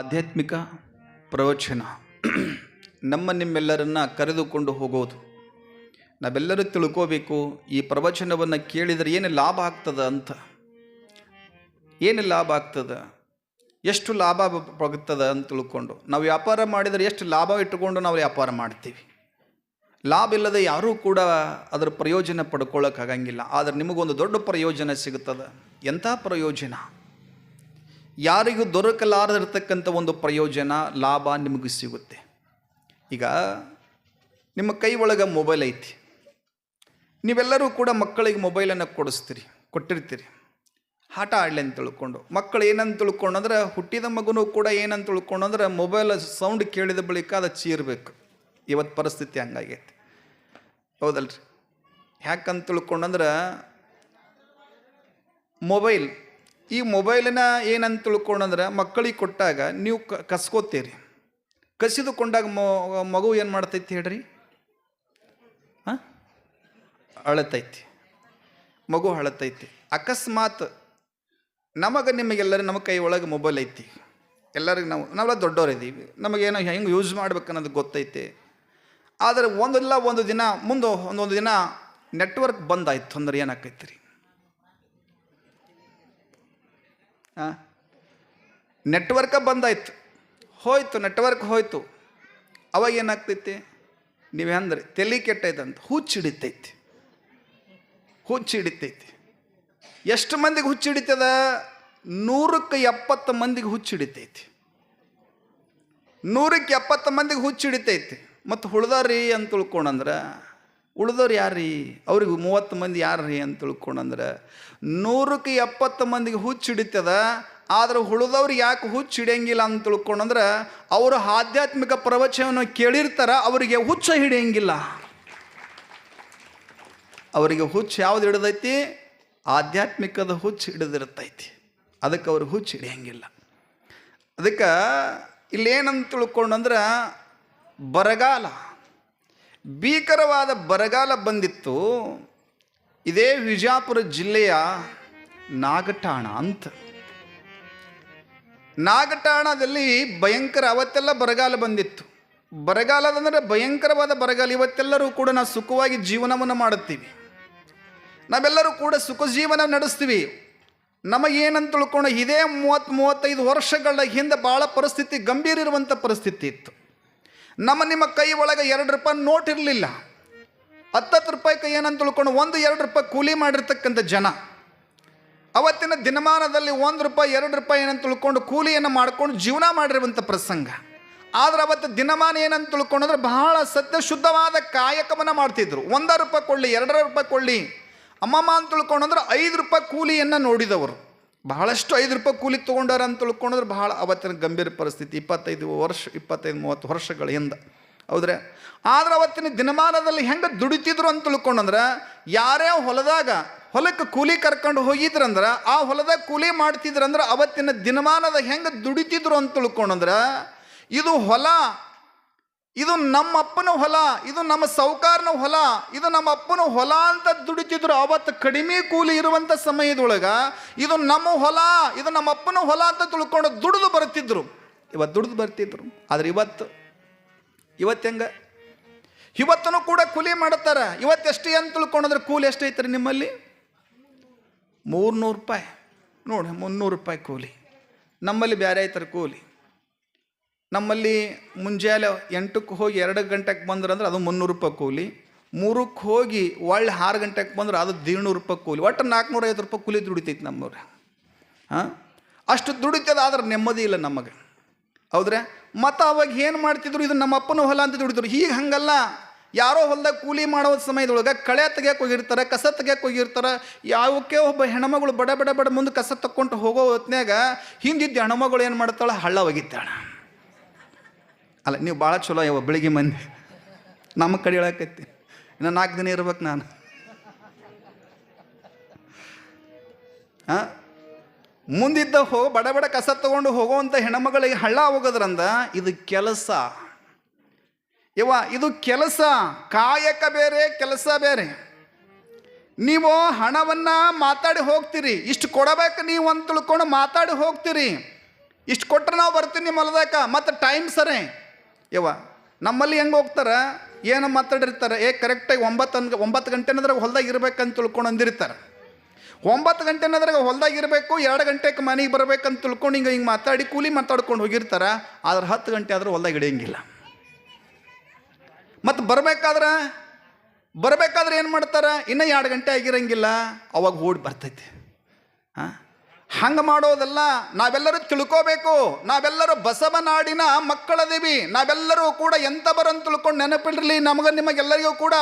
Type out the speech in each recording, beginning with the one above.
ಆಧ್ಯಾತ್ಮಿಕ ಪ್ರವಚನ. ನಮ್ಮ ನಿಮ್ಮೆಲ್ಲರನ್ನ ಕರೆದುಕೊಂಡು ಹೋಗೋದು. ನಾವೆಲ್ಲರೂ ತಿಳ್ಕೋಬೇಕು, ಈ ಪ್ರವಚನವನ್ನು ಕೇಳಿದರೆ ಏನು ಲಾಭ ಆಗ್ತದ ಅಂತ. ಏನು ಲಾಭ ಆಗ್ತದ? ಎಷ್ಟು ಲಾಭ ಆಗ್ತದ ಅಂತ ತಿಳ್ಕೊಂಡು. ನಾವು ವ್ಯಾಪಾರ ಮಾಡಿದರೆ ಎಷ್ಟು ಲಾಭ ಇಟ್ಟುಕೊಂಡು ನಾವು ವ್ಯಾಪಾರ ಮಾಡ್ತೀವಿ. ಲಾಭ ಇಲ್ಲದೆ ಯಾರೂ ಕೂಡ ಅದರ ಪ್ರಯೋಜನ ಪಡ್ಕೊಳ್ಳೋಕ್ಕಾಗಂಗಿಲ್ಲ ಆದರೆ ನಿಮಗೊಂದು ದೊಡ್ಡ ಪ್ರಯೋಜನ ಸಿಗುತ್ತದೆ ಎಂಥ ಪ್ರಯೋಜನ? ಯಾರಿಗೂ ದೊರಕಲಾರದಿರ್ತಕ್ಕಂಥ ಒಂದು ಪ್ರಯೋಜನ, ಲಾಭ ನಿಮಗೆ ಸಿಗುತ್ತೆ. ಈಗ ನಿಮ್ಮ ಕೈ ಒಳಗೆ ಮೊಬೈಲ್ ಐತಿ. ನೀವೆಲ್ಲರೂ ಕೂಡ ಮಕ್ಕಳಿಗೆ ಮೊಬೈಲನ್ನು ಕೊಡಿಸ್ತೀರಿ, ಕೊಟ್ಟಿರ್ತೀರಿ. ಆಟ ಆಡಲಿ ಅಂತ ತಿಳ್ಕೊಂಡು, ಮಕ್ಕಳು ಏನಂತ ತಿಳ್ಕೊಂಡು ಅಂದ್ರೆ ಹುಟ್ಟಿದ ಮಗುನೂ ಕೂಡ ಏನಂತ ತಿಳ್ಕೊಂಡು ಅಂದ್ರೆ ಮೊಬೈಲ್ ಸೌಂಡ್ ಕೇಳಿದ ಬಳಿಕ ಅದು ಚೀರ್ಬೇಕು. ಇವತ್ತು ಪರಿಸ್ಥಿತಿ ಹಂಗಾಗೈತೆ. ಹೌದಲ್ರಿ? ಯಾಕಂತ ತಿಳ್ಕೊಂಡಂದ್ರೆ ಮೊಬೈಲ್ ಈ ಮೊಬೈಲನ್ನ ಏನಂತ ತಿಳ್ಕೊಂಡಂದ್ರೆ ಮಕ್ಕಳಿಗೆ ಕೊಟ್ಟಾಗ ನೀವು ಕ, ಕಸ್ಕೋತೀರಿ. ಕಸಿದುಕೊಂಡಾಗ ಮಗು ಏನು ಮಾಡ್ತೈತಿ ಹೇಳ್ರಿ? ಹಾಂ? ಅಳತೈತಿ. ಮಗು ಅಳತೈತಿ. ಅಕಸ್ಮಾತ್ ನಮಗೆ ನಿಮಗೆಲ್ಲರೂ ನಮ್ಮ ಕೈ ಒಳಗೆ ಮೊಬೈಲ್ ಐತಿ. ಎಲ್ಲರಿಗೂ ನಾವು, ನಾವೆಲ್ಲ ದೊಡ್ಡವರಿದ್ದೀವಿ ನಮಗೇನೋ ಹೆಂಗೆ ಯೂಸ್ ಮಾಡ್ಬೇಕು ಅನ್ನೋದು ಗೊತ್ತೈತಿ. ಆದರೆ ಒಂದಲ್ಲ ಒಂದು ದಿನ ಮುಂದೆ ಒಂದೊಂದು ದಿನ ನೆಟ್ವರ್ಕ್ ಬಂದಾಯ್ತು ಅಂದ್ರೆ ಏನಾಕೈತಿ ರೀ ನೆಟ್ವರ್ಕ ಬಂದಾಯ್ತು. ಹೋಯ್ತು ನೆಟ್ವರ್ಕ್ ಹೋಯ್ತು. ಅವಾಗ ಏನಾಗ್ತೈತಿ? ನೀವು ಅಂದ್ರೆ ತಲೆ ಕೆಟ್ಟೈತಂತ. ಹುಚ್ಚು ಹಿಡಿತೈತಿ ಹುಚ್ಚು ಹಿಡಿತೈತಿ ಎಷ್ಟು ಮಂದಿಗೆ ಹುಚ್ಚು ಹಿಡಿತದ ನೂರಕ್ಕೆ ಎಪ್ಪತ್ತು ಮಂದಿಗೆ ಹುಚ್ಚು ಹಿಡಿತೈತಿ ನೂರಕ್ಕೆ ಎಪ್ಪತ್ತು ಮಂದಿಗೆ ಹುಚ್ಚು ಹಿಡಿತೈತಿ ಮತ್ತು ಹುಳ್ದಾರಿ ಅಂತ ತಿಳ್ಕೊಂಡಂದ್ರೆ ಉಳ್ದವ್ರು ಯಾರ್ರೀ? ಅವ್ರಿಗೆ ಮೂವತ್ತು ಮಂದಿ ಯಾರ್ರೀ ಅಂತ ತಿಳ್ಕೊಂಡಂದ್ರೆ, ನೂರಕ್ಕೆ ಎಪ್ಪತ್ತು ಮಂದಿಗೆ ಹುಚ್ಚು ಹಿಡಿತದ, ಆದ್ರೆ ಉಳಿದವ್ರು ಯಾಕೆ ಹುಚ್ಚು ಹಿಡಿಯಂಗಿಲ್ಲ ಅಂತ ತಿಳ್ಕೊಂಡಂದ್ರೆ, ಅವರು ಆಧ್ಯಾತ್ಮಿಕ ಪ್ರವಚನವನ್ನು ಕೇಳಿರ್ತಾರ, ಅವರಿಗೆ ಹುಚ್ಚ ಹಿಡಿಯಂಗಿಲ್ಲ. ಅವರಿಗೆ ಹುಚ್ಚು ಯಾವ್ದು ಹಿಡಿದೈತಿ? ಆಧ್ಯಾತ್ಮಿಕದ ಹುಚ್ಚು ಹಿಡಿದಿರ್ತೈತಿ. ಅದಕ್ಕೆ ಅವ್ರಿಗೆ ಹುಚ್ಚು ಹಿಡಿಯಂಗಿಲ್ಲ. ಅದಕ್ಕೆ ಇಲ್ಲೇನಂತ ತಿಳ್ಕೊಂಡಂದ್ರೆ, ಬರಗಾಲ. ಭೀಕರವಾದ ಬರಗಾಲ ಬಂದಿತ್ತು. ಇದೇ ವಿಜಾಪುರ ಜಿಲ್ಲೆಯ ನಾಗಠಾಣ ಅಂತ. ನಾಗಠಾಣದಲ್ಲಿ ಭಯಂಕರ ಅವತ್ತೆಲ್ಲ ಬರಗಾಲ ಬಂದಿತ್ತು. ಬರಗಾಲದಂದರೆ ಭಯಂಕರವಾದ ಬರಗಾಲ. ಇವತ್ತೆಲ್ಲರೂ ಕೂಡ ನಾವು ಸುಖವಾಗಿ ಜೀವನವನ್ನು ಮಾಡುತ್ತೀವಿ. ನಾವೆಲ್ಲರೂ ಕೂಡ ಸುಖ ಜೀವನ ನಡೆಸ್ತೀವಿ. ನಮಗೇನಂತ ತಿಳ್ಕೊಂಡು ಇದೇ ಮೂವತ್ತು ಮೂವತ್ತೈದು ವರ್ಷಗಳ ಹಿಂದೆ ಭಾಳ ಪರಿಸ್ಥಿತಿ ಗಂಭೀರ ಇರುವಂಥ ಪರಿಸ್ಥಿತಿ ಇತ್ತು. ನಮ್ಮ ನಿಮ್ಮ ಕೈ ಒಳಗೆ ಎರಡು ರೂಪಾಯಿ ನೋಟ್ ಇರಲಿಲ್ಲ. ಹತ್ತತ್ತು ರೂಪಾಯಿ ಕೈ ಏನಂತ ತಿಳ್ಕೊಂಡು ಒಂದು ಎರಡು ರೂಪಾಯಿ ಕೂಲಿ ಮಾಡಿರ್ತಕ್ಕಂಥ ಜನ. ಅವತ್ತಿನ ದಿನಮಾನದಲ್ಲಿ ಒಂದು ರೂಪಾಯಿ, ಎರಡು ರೂಪಾಯಿ ಏನಂತ ತಿಳ್ಕೊಂಡು ಕೂಲಿಯನ್ನು ಮಾಡ್ಕೊಂಡು ಜೀವನ ಮಾಡಿರುವಂಥ ಪ್ರಸಂಗ. ಆದರೆ ಅವತ್ತು ದಿನಮಾನ ಏನಂತ ತಿಳ್ಕೊಂಡ್ರೆ ಬಹಳ ಸತ್ಯ ಶುದ್ಧವಾದ ಕಾಯಕವನ್ನು ಮಾಡ್ತಿದ್ರು. ಒಂದರ ರೂಪಾಯಿ ಕೊಳ್ಳಿ ಎರಡರ ರೂಪಾಯಿ ಕೊಳ್ಳಿ ಅಮ್ಮಮ್ಮ ಅಂತ ತಿಳ್ಕೊಂಡ್ರೆ ಐದು ರೂಪಾಯಿ ಕೂಲಿಯನ್ನು ನೋಡಿದವರು. ಬಹಳಷ್ಟು ಐದು ರೂಪಾಯಿ ಕೂಲಿ ತೊಗೊಂಡಾರ ಅಂತ ತಿಳ್ಕೊಂಡ್ರೆ ಬಹಳ ಅವತ್ತಿನ ಗಂಭೀರ ಪರಿಸ್ಥಿತಿ. ಇಪ್ಪತ್ತೈದು ವರ್ಷ, ಇಪ್ಪತ್ತೈದು, ಮೂವತ್ತು ವರ್ಷಗಳ ಹಿಂದೆ. ಹೌದ್ರೆ? ಆದ್ರೆ ಅವತ್ತಿನ ದಿನಮಾನದಲ್ಲಿ ಹೆಂಗೆ ದುಡಿತಿದ್ರು ಅಂತ ತಿಳ್ಕೊಂಡಂದ್ರೆ ಯಾರೇ ಹೊಲದಾಗ ಹೊಲಕ್ಕೆ ಕೂಲಿ ಕರ್ಕೊಂಡು ಹೋಗಿದ್ರಂದ್ರೆ ಆ ಹೊಲದಾಗ ಕೂಲಿ ಮಾಡ್ತಿದ್ರಂದ್ರೆ ಅವತ್ತಿನ ದಿನಮಾನದ ಹೆಂಗೆ ದುಡಿತಿದ್ರು ಅಂತ ತಿಳ್ಕೊಂಡಂದ್ರೆ ಇದು ಹೊಲ ಇದು ನಮ್ಮ ಅಪ್ಪನ ಹೊಲ, ಇದು ನಮ್ಮ ಸೌಕಾರನ ಹೊಲ, ಇದು ನಮ್ಮ ಅಪ್ಪನ ಹೊಲ ಅಂತ ದುಡಿತಿದ್ರು ಅವತ್ತು ಕಡಿಮೆ ಕೂಲಿ ಇರುವಂಥ ಸಮಯದೊಳಗೆ ಇದು ನಮ್ಮ ಹೊಲ, ಇದು ನಮ್ಮ ಅಪ್ಪನ ಹೊಲ ಅಂತ ತಿಳ್ಕೊಂಡು ದುಡಿದು ಬರ್ತಿದ್ರು. ಇವತ್ತು ದುಡಿದು ಬರ್ತಿದ್ರು. ಆದ್ರೆ ಇವತ್ತು ಇವತ್ತು ಹೆಂಗ? ಇವತ್ತೂ ಕೂಡ ಕೂಲಿ ಮಾಡ್ತಾರೆ. ಇವತ್ತು ಎಷ್ಟು ಅಂತ ತಿಳ್ಕೊಂಡ್ರೆ ಕೂಲಿ ಎಷ್ಟು ಐತ್ರಿ ನಿಮ್ಮಲ್ಲಿ? ಮೂರ್ನೂರು ರೂಪಾಯಿ. ನೋಡಿ ಮುನ್ನೂರು ರೂಪಾಯಿ ಕೂಲಿ. ನಮ್ಮಲ್ಲಿ ಬೇರೆ ಐತ್ರಿ ಕೂಲಿ. ನಮ್ಮಲ್ಲಿ ಮುಂಜಾನೆ ಎಂಟಕ್ಕೆ ಹೋಗಿ ಎರಡು ಗಂಟೆಗೆ ಬಂದ್ರಂದ್ರೆ ಅದು ಮುನ್ನೂರು ರೂಪಾಯಿ ಕೂಲಿ. ಮೂರಕ್ಕೆ ಹೋಗಿ ಒಳ್ಳೆ ಆರು ಗಂಟೆಗೆ ಬಂದ್ರೆ ಅದು ದೀಡ್ನೂರು ರೂಪಾಯಿ ಕೂಲಿ. ಒಟ್ಟು ನಾಲ್ಕುನೂರೈವತ್ತು ರೂಪಾಯಿ ಕೂಲಿ ದುಡಿತೈತಿ ನಮ್ಮವ್ರೆ. ಹಾಂ? ಅಷ್ಟು ದುಡಿತದ ಆದ್ರೆ ನೆಮ್ಮದಿ ಇಲ್ಲ ನಮಗೆ. ಹೌದ್ರೆ? ಮತ್ತು ಅವಾಗ ಏನು ಮಾಡ್ತಿದ್ರು? ಇದು ನಮ್ಮ ಅಪ್ಪನ ಹೊಲ ಅಂತ ದುಡಿದ್ರು. ಈಗ ಹಂಗಲ್ಲ. ಯಾರೋ ಹೊಲದಾಗ ಕೂಲಿ ಮಾಡೋ ಸಮಯದೊಳಗೆ ಕಳೆ ತೆಗಿಯಕ್ಕೆ ಹೋಗಿರ್ತಾರೆ, ಕಸ ತೆಗಿಯಕ್ಕೆ ಹೋಗಿರ್ತಾರೆ. ಯಾವಕ್ಕೆ ಒಬ್ಬ ಹೆಣ್ಮಗಳು ಬಡ ಬಡ ಬಡ ಮುಂದೆ ಕಸ ತಕ್ಕೊಂಡು ಹೋಗೋ ಹೊತ್ನ್ಯಾಗ ಹಿಂದಿದ್ದ ಹೆಣ್ಮಗಳು ಏನು ಮಾಡ್ತಾಳೆ? ಹಳ್ಳ ಒಗಿತಾಳೆ ಅಲ್ಲ, ನೀವು ಭಾಳ ಚಲೋ ಯಾವ ಬೆಳಿಗ್ಗೆ ಮಂದಿ. ನಮ್ಮ ಕಡೆ ಹೇಳಕತ್ತಿ. ಇನ್ನು ನಾಲ್ಕು ದಿನ ಇರ್ಬೇಕು ನಾನು. ಹಾಂ? ಮುಂದಿದ್ದ ಹೋ, ಬಡ ಬಡ ಕಸ ತಗೊಂಡು ಹೋಗುವಂಥ ಹೆಣ್ಮಗಳಿಗೆ ಹಳ್ಳ ಹೋಗೋದ್ರಂದ ಇದು ಕೆಲಸ. ಇವ ಇದು ಕೆಲಸ. ಕಾಯಕ ಬೇರೆ, ಕೆಲಸ ಬೇರೆ. ನೀವು ಹಣವನ್ನು ಮಾತಾಡಿ ಹೋಗ್ತೀರಿ. ಇಷ್ಟು ಕೊಡಬೇಕು ನೀವು ಅಂತ ತಿಳ್ಕೊಂಡು ಮಾತಾಡಿ ಹೋಗ್ತೀರಿ. ಇಷ್ಟು ಕೊಟ್ಟರೆ ನಾವು ಬರ್ತೀನಿ ನಿಮ್ಮ ಹೊಲದಾಗ. ಮತ್ತು ಟೈಮ್ ಸರೇ. ಯವ್ವ, ನಮ್ಮಲ್ಲಿ ಹೆಂಗೆ ಹೋಗ್ತಾರೆ? ಏನು ಮಾತಾಡಿರ್ತಾರೆ? ಏ ಕರೆಕ್ಟಾಗಿ ಒಂಬತ್ತು ಅಂದ್, ಒಂಬತ್ತು ಗಂಟೆನದ್ರಾಗ ಹೊಲ್ದಾಗ ಇರ್ಬೇಕಂತ ತಿಳ್ಕೊಂಡು ಅಂದಿರ್ತಾರೆ. ಒಂಬತ್ತು ಗಂಟೆನದ್ರಾಗ ಹೊಲ್ದಾಗ ಇರಬೇಕು, ಎರಡು ಗಂಟೆಗೆ ಮನೆಗೆ ಬರಬೇಕಂತ ತಿಳ್ಕೊಂಡು ಹಿಂಗೆ ಹಿಂಗೆ ಮಾತಾಡಿ ಕೂಲಿ ಮಾತಾಡ್ಕೊಂಡು ಹೋಗಿರ್ತಾರೆ, ಆದ್ರೆ ಹತ್ತು ಗಂಟೆ ಆದರೂ ಹೊಲ್ದಾಗ ಹಿಡಿಯಂಗಿಲ್ಲ ಮತ್ತು ಬರಬೇಕಾದ್ರೆ ಬರಬೇಕಾದ್ರೆ ಏನು ಮಾಡ್ತಾರೆ? ಇನ್ನೂ ಎರಡು ಗಂಟೆ ಆಗಿರಂಗಿಲ್ಲ, ಅವಾಗ ಓಡಿ ಬರ್ತೈತಿ. ಹಾಂ? ಹಂಗೆ ಮಾಡೋದಲ್ಲ, ನಾವೆಲ್ಲರೂ ತಿಳ್ಕೋಬೇಕು. ನಾವೆಲ್ಲರೂ ಬಸವನಾಡಿನ ಮಕ್ಕಳದೀವಿ. ನಾವೆಲ್ಲರೂ ಕೂಡ ಬರಂತ ತಿಳ್ಕೊಂಡು ನೆನಪಿಡ್ರಿ. ನಮಗೆ ನಿಮಗೆಲ್ಲರಿಗೂ ಕೂಡ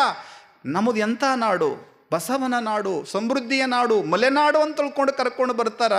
ನಮ್ಮದು ಎಂಥ ನಾಡು? ಬಸವನ ನಾಡು, ಸಮೃದ್ಧಿಯ ನಾಡು ಮಲೆನಾಡು ಅಂತ ತಿಳ್ಕೊಂಡು ಕರ್ಕೊಂಡು ಬರ್ತಾರ.